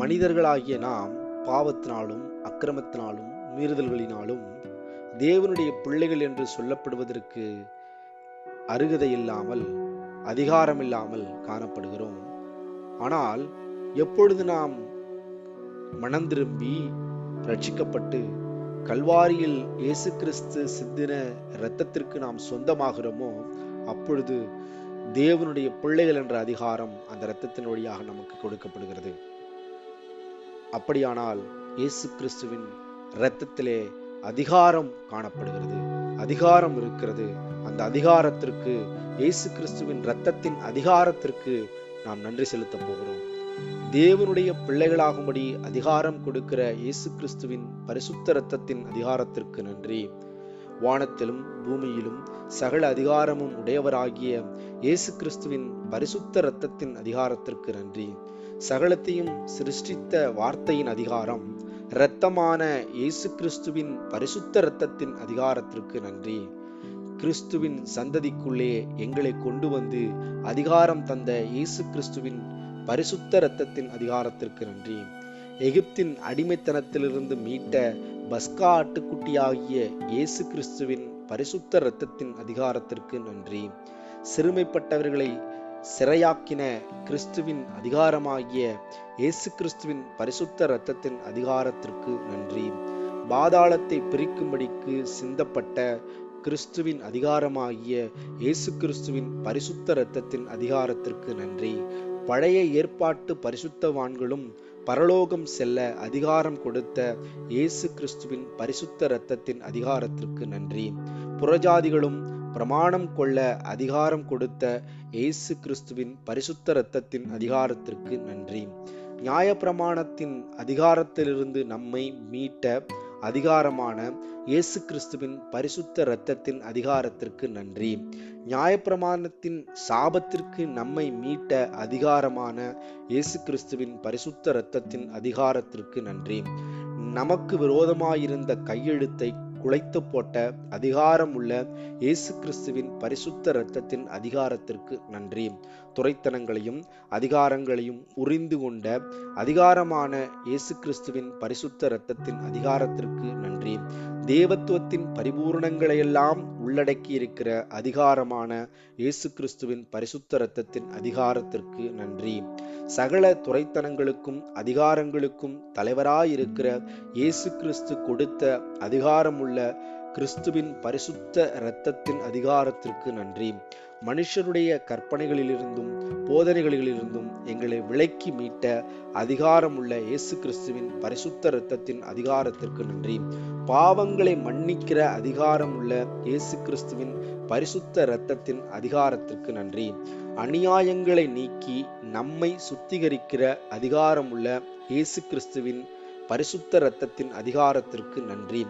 மனிதர்களாகிய நாம் பாவத்தினாலும் அக்கிரமத்தினாலும் மீறுதல்களினாலும் தேவனுடைய பிள்ளைகள் என்று சொல்லப்படுவதற்கு அருகதை இல்லாமல் அதிகாரம் இல்லாமல் காணப்படுகிறோம். ஆனால் எப்பொழுது நாம் மனம் திரும்பி ரட்சிக்கப்பட்டு கல்வாரியில் இயேசு கிறிஸ்து சிந்தின இரத்தத்திற்கு நாம் சொந்தமாகிறோமோ அப்பொழுது தேவனுடைய பிள்ளைகள் என்ற அதிகாரம் அந்த இரத்தத்தின் வழியாக நமக்கு கொடுக்கப்படுகிறது. அப்படியானால் இயேசு கிறிஸ்துவின் இரத்தத்திலே அதிகாரம் காணப்படுகிறது. அதிகாரம் இருக்கிறது. அந்த அதிகாரத்திற்கு இயேசு கிறிஸ்துவின் இரத்தத்தின் அதிகாரத்திற்கு நாம் நன்றி செலுத்த போகிறோம். தேவனுடைய பிள்ளைகளாகும்படி அதிகாரம் கொடுக்கிற இயேசு கிறிஸ்துவின் பரிசுத்த இரத்தத்தின் அதிகாரத்திற்கு நன்றி. வானத்திலும் பூமியிலும் சகல அதிகாரமும் உடையவராகிய இயேசு கிறிஸ்துவின் பரிசுத்த இரத்தத்தின் அதிகாரத்திற்கு நன்றி. சகலத்தையும் சிருஷ்டித்த வார்த்தையின் அதிகாரம் இரத்தமான இயேசு கிறிஸ்துவின் பரிசுத்த இரத்தத்தின் அதிகாரத்திற்கு நன்றி. கிறிஸ்துவின் சந்ததிக்குள்ளே எங்களை கொண்டு வந்து அதிகாரம் தந்த இயேசு கிறிஸ்துவின் பரிசுத்த இரத்தத்தின் அதிகாரத்திற்கு நன்றி. எகிப்தின் அடிமைத்தனத்திலிருந்து மீட்ட பஸ்கா ஆட்டுக்குட்டியாகிய இயேசு கிறிஸ்துவின் பரிசுத்த இரத்தத்தின் அதிகாரத்திற்கு நன்றி. சிறுமைப்பட்டவர்களை சிறையாக்கின கிறிஸ்துவின் அதிகாரமாகிய இயேசு கிறிஸ்துவின் பரிசுத்த இரத்தத்தின் அதிகாரத்திற்கு நன்றி. பாதாளத்தை பிரிக்கும்படிக்கு சிந்தப்பட்ட கிறிஸ்துவின் அதிகாரமாகிய இயேசு கிறிஸ்துவின் பரிசுத்த இரத்தத்தின் அதிகாரத்திற்கு நன்றி. பழைய ஏற்பாட்டு பரிசுத்தவான்களும் பரலோகம் செல்ல அதிகாரம் கொடுத்த இயேசு கிறிஸ்துவின் பரிசுத்த இரத்தத்தின் அதிகாரத்திற்கு நன்றி. புறஜாதிகளும் பிரமாணம் கொள்ள அதிகாரம் கொடுத்த இயேசு கிறிஸ்துவின் பரிசுத்த இரத்தத்தின் அதிகாரத்திற்கு நன்றி. நியாய பிரமாணத்தின் அதிகாரத்திலிருந்து நம்மை மீட்ட அதிகாரமான இயேசு கிறிஸ்துவின் பரிசுத்த இரத்தத்தின் அதிகாரத்திற்கு நன்றி. நியாயப்பிரமாணத்தின் சாபத்திற்கு நம்மை மீட்ட அதிகாரமான இயேசு கிறிஸ்துவின் பரிசுத்த இரத்தத்தின் அதிகாரத்திற்கு நன்றி. நமக்கு விரோதமாயிருந்த கையெழுத்தை குலைத்து போட்ட அதிகாரம் உள்ள இயேசு கிறிஸ்துவின் பரிசுத்த இரத்தத்தின் அதிகாரத்திற்கு நன்றி. துறைத்தனங்களையும் அதிகாரங்களையும் உறிந்து கொண்ட அதிகாரமான இயேசு கிறிஸ்துவின் பரிசுத்த இரத்தத்தின் அதிகாரத்திற்கு நன்றி. தேவத்துவத்தின் பரிபூரணங்களையெல்லாம் உள்ளடக்கி இருக்கிற அதிகாரமான இயேசு கிறிஸ்துவின் பரிசுத்த இரத்தத்தின் அதிகாரத்திற்கு நன்றி. சகல துறைத்தனங்களுக்கும் அதிகாரங்களுக்கும் தலைவராயிருக்கிற இயேசு கிறிஸ்து கொடுத்த அதிகாரமுள்ள கிறிஸ்துவின் பரிசுத்த இரத்தத்தின் அதிகாரத்திற்கு நன்றி. மனுஷருடைய கற்பனைகளிலிருந்தும் போதனைகளிலிருந்தும் எங்களை விலக்கி மீட்ட அதிகாரமுள்ள இயேசு கிறிஸ்துவின் பரிசுத்த இரத்தத்தின் அதிகாரத்திற்கு நன்றி. பாவங்களை மன்னிக்கிற அதிகாரமுள்ள இயேசு கிறிஸ்துவின் பரிசுத்த இரத்தத்தின் அதிகாரத்திற்கு நன்றி. அநியாயங்களை நீக்கி நம்மை சுத்திகரிக்கிற அதிகாரமுள்ள இயேசு கிறிஸ்துவின் பரிசுத்த இரத்தத்தின் அதிகாரத்திற்கு நன்றி.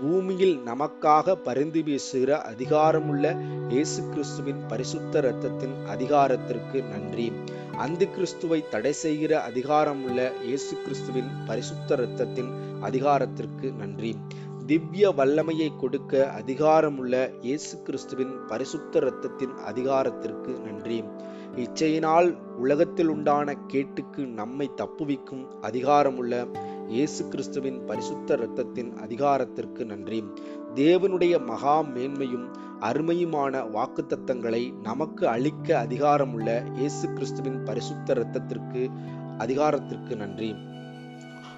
பூமியில் நமக்காக பரிந்து பேசுகிற அதிகாரமுள்ள இயேசு கிறிஸ்துவின் பரிசுத்த இரத்தத்தின் அதிகாரத்திற்கு நன்றி. அந்த கிறிஸ்துவை தடை செய்கிற அதிகாரமுள்ள இயேசு கிறிஸ்துவின் பரிசுத்த இரத்தத்தின் அதிகாரத்திற்கு நன்றி. திவ்ய வல்லமையை கொடுக்க அதிகாரமுள்ள இயேசு கிறிஸ்துவின் பரிசுத்த இரத்தத்தின் அதிகாரத்திற்கு நன்றி. இச்சையினால் உலகத்தில் உண்டான கேட்டுக்கு நம்மை தப்புவிக்கும் அதிகாரமுள்ள இயேசு கிறிஸ்துவின் பரிசுத்த இரத்தத்தின் அதிகாரத்திற்கு நன்றி. தேவனுடைய மகா மேன்மையும் அருமையுமான வாக்குத்தத்தங்களை நமக்கு அளிக்க அதிகாரமுள்ள இயேசு கிறிஸ்துவின் பரிசுத்த இரத்தத்திற்கு அதிகாரத்திற்கு நன்றி.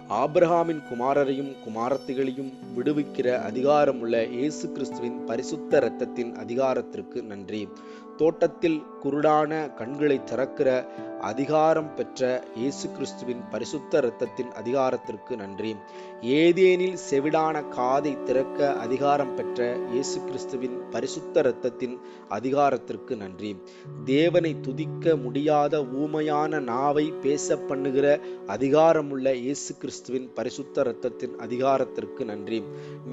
ஆபிரகாமின் குமாரரையும் குமாரத்திகளையும் விடுவிக்கிற அதிகாரமுள்ள இயேசு கிறிஸ்துவின் பரிசுத்த இரத்தத்தின் அதிகாரத்திற்கு நன்றி. தோட்டத்தில் குருடான கண்களை திறக்கிற அதிகாரம் பெற்ற இயேசு கிறிஸ்துவின் பரிசுத்த இரத்தத்தின் அதிகாரத்திற்கு நன்றி. ஏதேனில் செவிடான காதை திறக்க அதிகாரம் பெற்ற இயேசு கிறிஸ்துவின் பரிசுத்த இரத்தத்தின் அதிகாரத்திற்கு நன்றி. தேவனை துதிக்க முடியாத ஊமையான நாவை பேச பண்ணுகிற அதிகாரமுள்ள இயேசு கிறிஸ்துவின் பரிசுத்த இரத்தத்தின் அதிகாரத்திற்கு நன்றி.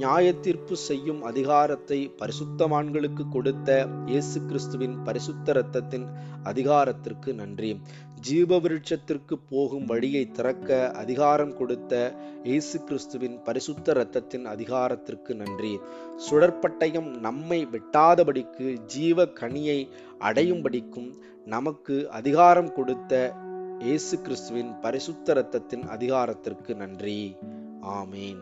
நியாயத்தீர்ப்பு செய்யும் அதிகாரத்தை பரிசுத்தவான்களுக்கு கொடுத்த இயேசு கிறிஸ்துவின் பரிசுத்த இரத்தத்தின் அதிகாரத்திற்கு நன்றி. ஜீவ விருட்சத்திற்கு போகும் வழியை திறக்க அதிகாரம் கொடுத்த இயேசு கிறிஸ்துவின் பரிசுத்த இரத்தத்தின் அதிகாரத்திற்கு நன்றி. சுடற்பட்டயம் நம்மை வெட்டாதபடிக்கு ஜீவ கனியை அடையும்படிக்கும் நமக்கு அதிகாரம் கொடுத்த இயேசு கிறிஸ்துவின் பரிசுத்த இரத்தத்தின் அதிகாரத்திற்கு நன்றி. ஆமீன்.